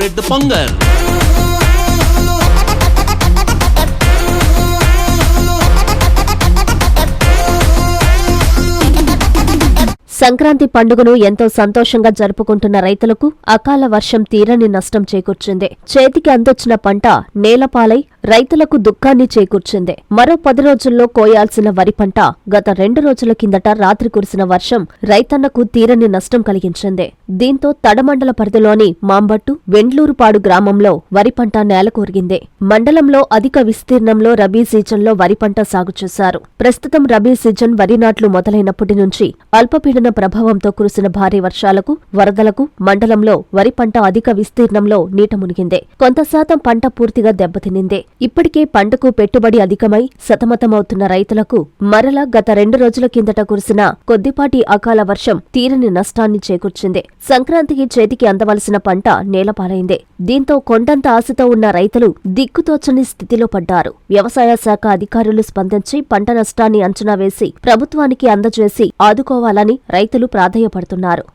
celebrate the Pongal. Sankranti పండుగను ఎంతో సంతోషంగా జరుపుకుంటున్న రైతులకు అకాల వర్షం తీరని నష్టం చేకూర్చింది చేతికి అందొచ్చిన పంట నేలపాలై రైతులకు దుఃఖాన్ని చేకూర్చింది. మరో పది రోజుల్లో కోయాల్సిన వరి పంట గత రెండు రోజుల కిందట రాత్రి కురిసిన వర్షం రైతన్నకు తీరని నష్టం కలిగించింది. దీంతో తడమండల పరిధిలోని మాంబట్టు వెండ్లూరుపాడు గ్రామంలో వరి పంట నేలకూరిగింది మండలంలో అధిక విస్తీర్ణంలో రబీ సీజన్లో వరి పంట సాగు చేశారు. ప్రస్తుతం రబీ సీజన్ వరి నాట్లు మొదలైనప్పటి నుంచి అల్పపీడన ప్రభావంతో కురిసిన భారీ వర్షాలకు వరదలకు మండలంలో వరి పంట అధిక విస్తీర్ణంలో నీట మునిగింది. కొంత శాతం పంట పూర్తిగా దెబ్బతినింది. ఇప్పటికే పంటకు పెట్టుబడి అధికమై సతమతమవుతున్న రైతులకు మరలా గత రెండు రోజుల కిందట కురిసిన కొద్దిపాటి అకాల వర్షం తీరని నష్టాన్ని చేకూర్చింది. సంక్రాంతికి చేతికి అందవలసిన పంట నేలపాలైంది. దీంతో కొండంత ఆశతో ఉన్న రైతులు దిక్కుతోచని స్థితిలో పడ్డారు. వ్యవసాయ శాఖ అధికారులు స్పందించి పంట నష్టాన్ని అంచనా వేసి ప్రభుత్వానికి అందజేసి ఆదుకోవాలని రైతులు ప్రాధేయపడుతున్నారు.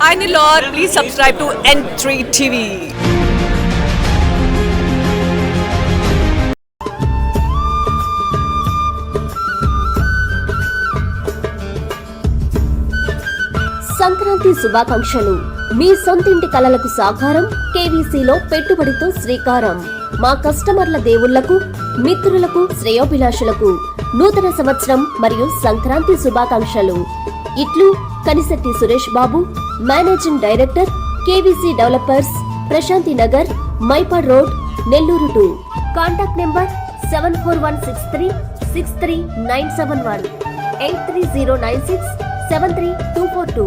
Hi Nilor, please subscribe to N3 TV. Sankranti శుభాకాంక్షలు. మీ సొంతింటి కలలకు సాకారం కేవీసీలో పెట్టుబడితో శ్రీకారం. మా కస్టమర్ల దేవుళ్ళకు మిత్రులకు శ్రేయోభిలాషులకు నూతన సంవత్సరం మరియు సంక్రాంతి శుభాకాంక్షలు. ఇట్లు Kanisetti Suresh Babu managing director KVC developers Prashanti Nagar Mypad road Nellore two. Contact number seven four one six three six three nine seven one. Eight three zero nine six seven three two four two.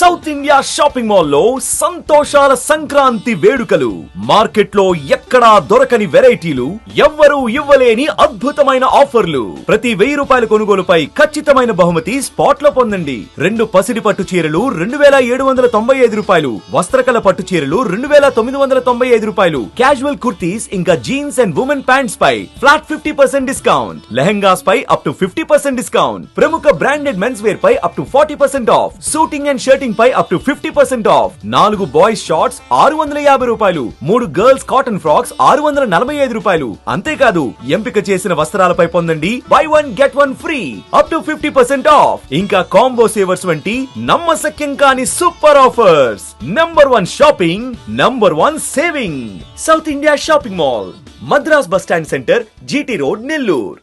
South India shopping మాల్లో సంతోషాల సంక్రాంతి వేడుకలు. మార్కెట్లో ఎక్కడా దొరకని వెరైటీలు ఎవ్వరూ ఇవ్వలేని అద్భుతమైన ఆఫర్లు. ప్రతి వెయ్యి రూపాయల కొనుగోలుపై ఖచ్చితమైన బహుమతి స్పాట్లో పొందండి. రెండు పసిడి పట్టు చీరలు రెండు వేల ఏడు వందల తొంభై ఐదు రూపాయలు. వస్త్రకల పట్టు చీరలు రెండు వేల తొమ్మిది వందల తొంభై ఐదు రూపాయలు. క్యాజువల్ కుర్తీస్ ఇంకా jeans and women pants pi flat fifty percent discount. Lehengas pi up to fifty percent discount. ప్రముఖ branded men's wear pi up to forty percent off. Shooting and shirting pi up to fifty percent off నాలుగు boys shorts ఆరు వందల యాభై రూపాయలు. మూడు girls cotton frocks ఆరు వందల నలభై ఐదు రూపాయలు. అంతేకాదు ఎంపిక చేసిన వస్త్రాలపై పొందండి buy one get one free up to fifty percent off ఇంకా కాంబో సేవర్స్ వంటి నమ్మశక్యం కాని super offers number one shopping number one saving South India shopping mall Madras bus stand centre GT road Nellore